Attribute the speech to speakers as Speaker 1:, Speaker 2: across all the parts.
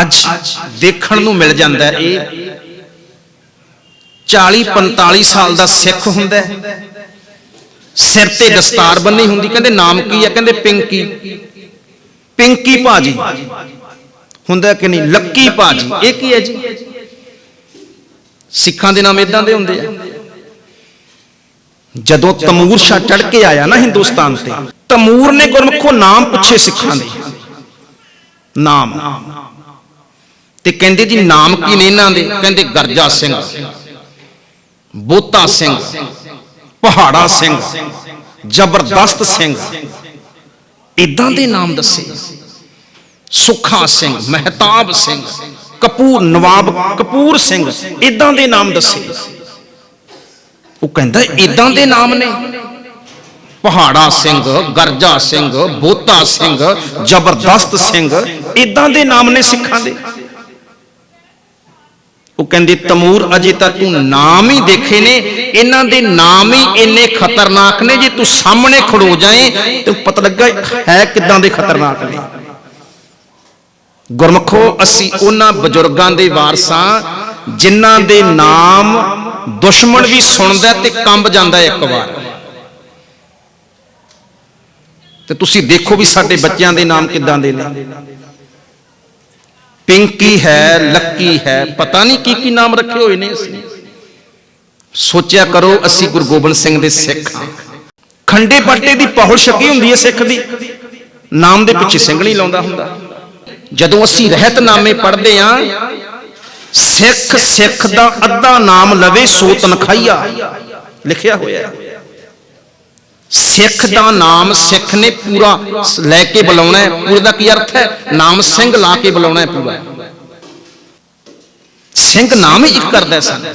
Speaker 1: ਅੱਜ ਦੇਖਣ ਨੂੰ ਮਿਲ ਜਾਂਦਾ ਹੈ। ਇਹ 40 45 ਸਾਲ ਦਾ ਸਿੱਖ ਹੁੰਦਾ ਸਿਰ ਤੇ ਦਸਤਾਰ ਬੰਨੀ ਹੁੰਦੀ, ਕਹਿੰਦੇ ਨਾਮ ਕੀ ਹੈ? ਕਹਿੰਦੇ ਪਿੰਕੀ। ਪਿੰਕੀ ਭਾਜੀ। ਹੁੰਦਾ ਕਿ ਨਹੀਂ? ਲੱਕੀ ਭਾਜੀ। ਇਹ ਕੀ ਹੈ ਜੀ? ਸਿੱਖਾਂ ਦੇ ਨਾਮ ਇਦਾਂ ਦੇ ਹੁੰਦੇ ਆ। ਜਦੋਂ ਤਮੂਰ ਸ਼ਾ ਚੜ ਕੇ ਆਇਆ ਨਾ ਹਿੰਦੁਸਤਾਨ ਤੇ, ਤਮੂਰ ਨੇ ਗੁਰਮੁਖੋ ਨਾਮ ਪੁੱਛੇ ਸਿੱਖਾਂ ਦੇ। ਨਾਮ। ਤੇ ਕਹਿੰਦੇ ਜੀ ਨਾਮ ਕੀ ਨੇ ਇਹਨਾਂ ਦੇ? ਕਹਿੰਦੇ ਗਰਜਾ ਸਿੰਘ, ਬੋਤਾ ਸਿੰਘ, ਪਹਾੜਾ ਸਿੰਘ, ਜ਼ਬਰਦਸਤ ਸਿੰਘ। ਇਦਾਂ ਦੇ ਨਾਮ ਦੱਸੇ। ਸੁਖਾ ਸਿੰਘ, ਮਹਿਤਾਬ ਸਿੰਘ, ਕਪੂਰ, ਨਵਾਬ ਕਪੂਰ ਸਿੰਘ ਇਦਾਂ ਦੇ ਨਾਮ ਦੱਸੇ। ਉਹ ਕਹਿੰਦਾ ਇਦਾਂ ਦੇ ਨਾਮ ਨੇ। ਪਹਾੜਾ ਸਿੰਘ, ਗਰਜਾ ਸਿੰਘ, ਬੋਤਾ ਸਿੰਘ, ਜ਼ਬਰਦਸਤ ਸਿੰਘ ਇਦਾਂ ਦੇ ਨਾਮ ਨੇ ਸਿੱਖਾਂ ਦੇ। ਉਹ ਕਹਿੰਦੇ, ਤਮੂਰ ਅਜੇ ਤਾਂ ਤੂੰ ਨਾਮ ਹੀ ਦੇਖੇ ਨੇ, ਇਹਨਾਂ ਦੇ ਨਾਮ ਹੀ ਇੰਨੇ ਖਤਰਨਾਕ ਨੇ, ਜੇ ਤੂੰ ਸਾਹਮਣੇ ਖੜੋ ਜਾਏ, ਤੇ ਪਤਾ ਲੱਗਾ ਹੈ ਕਿਦਾਂ ਦੇ ਖਤਰਨਾਕ ਨੇ। ਗੁਰਮਖੋ, ਅਸੀਂ ਉਹਨਾਂ ਬਜ਼ੁਰਗਾਂ ਦੇ ਵਾਰਸਾਂ, ਜਿਨ੍ਹਾਂ ਦੇ ਨਾਮ ਦੁਸ਼ਮਣ ਵੀ ਸੁਣਦਾ ਤੇ ਕੰਬ ਜਾਂਦਾ ਇੱਕ ਵਾਰ। ਤੇ ਤੁਸੀਂ ਦੇਖੋ ਵੀ ਸਾਡੇ ਬੱਚਿਆਂ ਦੇ ਨਾਮ ਕਿਦਾਂ ਦੇ ਨੇ। ਪਿੰਕੀ ਹੈ, ਲੱਕੀ ਹੈ, ਪਤਾ ਨਹੀਂ ਕੀ ਕੀ ਨਾਮ ਰੱਖੇ ਹੋਏ ਨੇ ਅਸੀਂ ਸੋਚਿਆ ਕਰੋ ਅਸੀਂ ਗੁਰੂ ਗੋਬਿੰਦ ਸਿੰਘ ਦੇ ਸਿੱਖ ਹਾਂ। ਖੰਡੇ ਬਾਟੇ ਦੀ ਪਹੁਲ ਛੱਗੀ ਹੁੰਦੀ ਹੈ ਸਿੱਖ ਦੀ। ਨਾਮ ਦੇ ਪਿੱਛੇ ਸਿੰਘ ਲਾਉਂਦਾ ਹੁੰਦਾ। ਜਦੋਂ ਅਸੀਂ ਰਹਿਤ ਨਾਮੇ ਪੜ੍ਹਦੇ ਆਂ ਸਿੱਖ ਸਿੱਖ ਦਾ ਅੱਧਾ ਨਾਮ ਲਵੇ ਸੋ ਤਨਖਾਈਆ ਲਿਖਿਆ ਹੋਇਆ ਹੈ। ਸਿੱਖ ਦਾ ਨਾਮ ਸਿੱਖ ਨੇ ਪੂਰਾ ਲੈ ਕੇ ਬੁਲਾਉਣਾ ਹੈ। ਪੂਰੇ ਦਾ ਕੀ ਅਰਥ ਹੈ? ਨਾਮ ਸਿੰਘ ਲਾ ਕੇ ਬੁਲਾਉਣਾ ਹੈ ਪੂਰਾ। ਸਿੰਘ ਨਾਮ ਹੀ ਇੱਕ ਕਰਦਾ ਹੈ ਸਾਨੂੰ।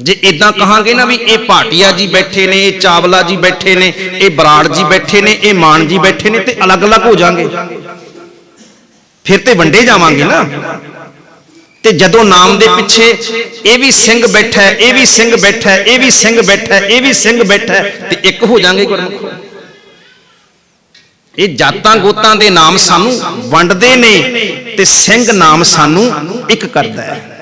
Speaker 1: ਜੇ ਇਦਾਂ ਕਹਾਂਗੇ ਨਾ ਵੀ ਇਹ ਭਾਟੀਆ ਜੀ ਬੈਠੇ ਨੇ, ਇਹ ਚਾਵਲਾ ਜੀ ਬੈਠੇ ਨੇ, ਇਹ ਬਰਾੜ ਜੀ ਬੈਠੇ ਨੇ, ਇਹ ਮਾਨ ਜੀ ਬੈਠੇ ਨੇ ਤੇ ਅਲੱਗ-ਅਲੱਗ ਹੋ ਜਾਾਂਗੇ। ਫਿਰ ਤੇ ਵੰਡੇ ਜਾਵਾਂਗੇ ਨਾ। ਤੇ ਜਦੋਂ ਨਾਮ ਦੇ ਪਿੱਛੇ ਇਹ ਵੀ ਸਿੰਘ ਬੈਠਾ ਹੈ ਇਹ ਵੀ ਸਿੰਘ ਬੈਠਾ ਹੈ ਇਹ ਵੀ ਸਿੰਘ ਬੈਠਾ ਹੈ ਇਹ ਵੀ ਸਿੰਘ ਬੈਠਾ ਹੈ ਤੇ ਇੱਕ ਹੋ ਜਾਾਂਗੇ ਗੁਰਮੁਖੋ। ਇਹ ਜਾਤਾਂ ਗੋਤਾਂ ਦੇ ਨਾਮ ਸਾਨੂੰ ਵੰਡਦੇ ਨੇ ਤੇ ਸਿੰਘ ਨਾਮ ਸਾਨੂੰ ਇੱਕ ਕਰਦਾ ਹੈ।